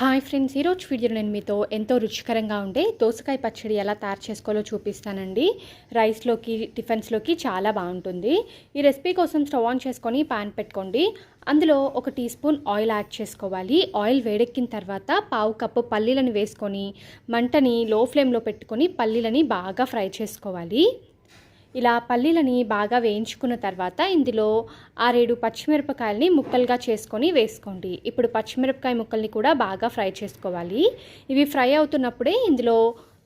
Hi friends ఈరోజు video నేను మీతో ఎంతో రుచికరంగా ఉండే దోసకాయ పచ్చడి ఎలా తయారు చేసుకోవాలో చూపిస్తానండి. రైస్లోకి టిఫిన్స్లోకి చాలా బాగుంటుంది. ఈ రెసిపీ కోసం స్టవ్ ఆన్ చేసుకొని పాన్ పెట్టుకోండి. అందులో ఒక టీ స్పూన్ ఆయిల్ యాడ్ చేసుకోవాలి. ఆయిల్ వేడెక్కిన తర్వాత పావు కప్పు పల్లీలను వేసుకొని మంటని లో ఫ్లేమ్లో పెట్టుకొని పల్లీలని బాగా ఫ్రై చేసుకోవాలి. ఇలా పల్లీలని బాగా వేయించుకున్న తర్వాత ఇందులో ఆరేడు పచ్చిమిరపకాయలని ముక్కలుగా చేసుకొని వేసుకోండి. ఇప్పుడు పచ్చిమిరపకాయ ముక్కల్ని కూడా బాగా ఫ్రై చేసుకోవాలి. ఇవి ఫ్రై అవుతున్నప్పుడే ఇందులో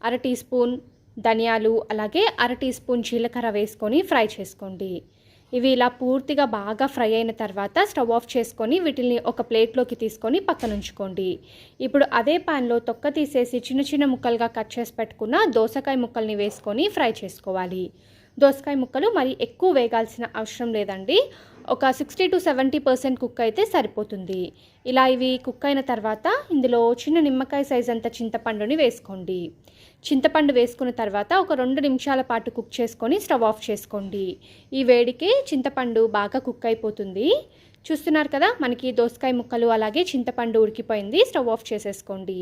అర టీ స్పూన్ ధనియాలు అలాగే అర టీ స్పూన్ జీలకర్ర వేసుకొని ఫ్రై చేసుకోండి. ఇవి ఇలా పూర్తిగా బాగా ఫ్రై అయిన తర్వాత స్టవ్ ఆఫ్ చేసుకొని వీటిని ఒక ప్లేట్లోకి తీసుకొని పక్కన ఉంచుకోండి ఇప్పుడు అదే పాన్లో తొక్క తీసేసి చిన్న చిన్న ముక్కలుగా కట్ చేసి పెట్టుకున్న దోసకాయ ముక్కల్ని వేసుకొని ఫ్రై చేసుకోవాలి. దోసకాయ ముక్కలు మరి ఎక్కువ వేగాల్సిన అవసరం లేదండి. ఒక sixty to seventy percent cook అయితే సరిపోతుంది. ఇలా ఇవి కుక్ అయిన తర్వాత ఇందులో చిన్న నిమ్మకాయ సైజ్ అంత చింతపండుని వేసుకోండి. చింతపండు వేసుకున్న తర్వాత ఒక రెండు నిమిషాల పాటు కుక్ చేసుకొని స్టవ్ ఆఫ్ చేసుకోండి. ఈ వేడికి చింతపండు బాగా కుక్ అయిపోతుంది. చూస్తున్నారు కదా మనకి దోసకాయ ముక్కలు అలాగే చింతపండు ఉడికిపోయింది స్టవ్ ఆఫ్ చేసేసుకోండి.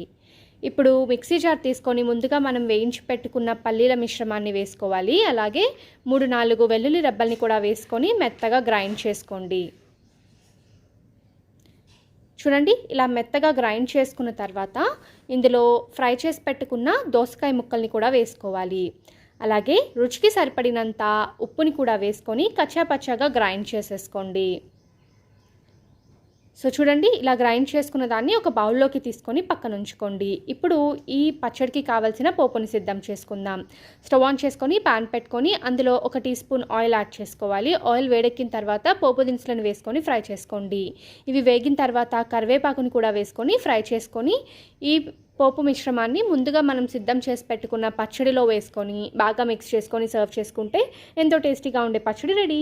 ఇప్పుడు మిక్సీ జార్ తీసుకొని ముందుగా మనం వేయించి పెట్టుకున్న పల్లీల మిశ్రమాన్ని వేసుకోవాలి. అలాగే మూడు నాలుగు వెల్లుల్లి రెబ్బల్ని కూడా వేసుకొని మెత్తగా గ్రైండ్ చేసుకోండి. చూడండి ఇలా మెత్తగా గ్రైండ్ చేసుకున్న తర్వాత ఇందులో ఫ్రై చేసి పెట్టుకున్న దోసకాయ ముక్కల్ని కూడా వేసుకోవాలి. అలాగే రుచికి సరిపడినంత ఉప్పుని కూడా వేసుకొని కచ్చాపచ్చాగా గ్రైండ్ చేసేసుకోండి. సో చూడండి ఇలా గ్రైండ్ చేసుకున్న దాన్ని ఒక బౌల్లోకి తీసుకొని పక్కన ఉంచుకోండి. ఇప్పుడు ఈ పచ్చడికి కావాల్సిన పోపుని సిద్ధం చేసుకుందాం. స్టవ్ ఆన్ చేసుకొని పాన్ పెట్టుకొని అందులో ఒక టీ స్పూన్ ఆయిల్ యాడ్ చేసుకోవాలి. ఆయిల్ వేడెక్కిన తర్వాత పోపు దినుసులను వేసుకొని ఫ్రై చేసుకోండి. ఇవి వేగిన తర్వాత కరివేపాకుని కూడా వేసుకొని ఫ్రై చేసుకొని ఈ పోపు మిశ్రమాన్ని ముందుగా మనం సిద్ధం చేసి పెట్టుకున్న పచ్చడిలో వేసుకొని బాగా మిక్స్ చేసుకొని సర్వ్ చేసుకుంటే ఎంతో టేస్టీగా ఉండే పచ్చడి రెడీ.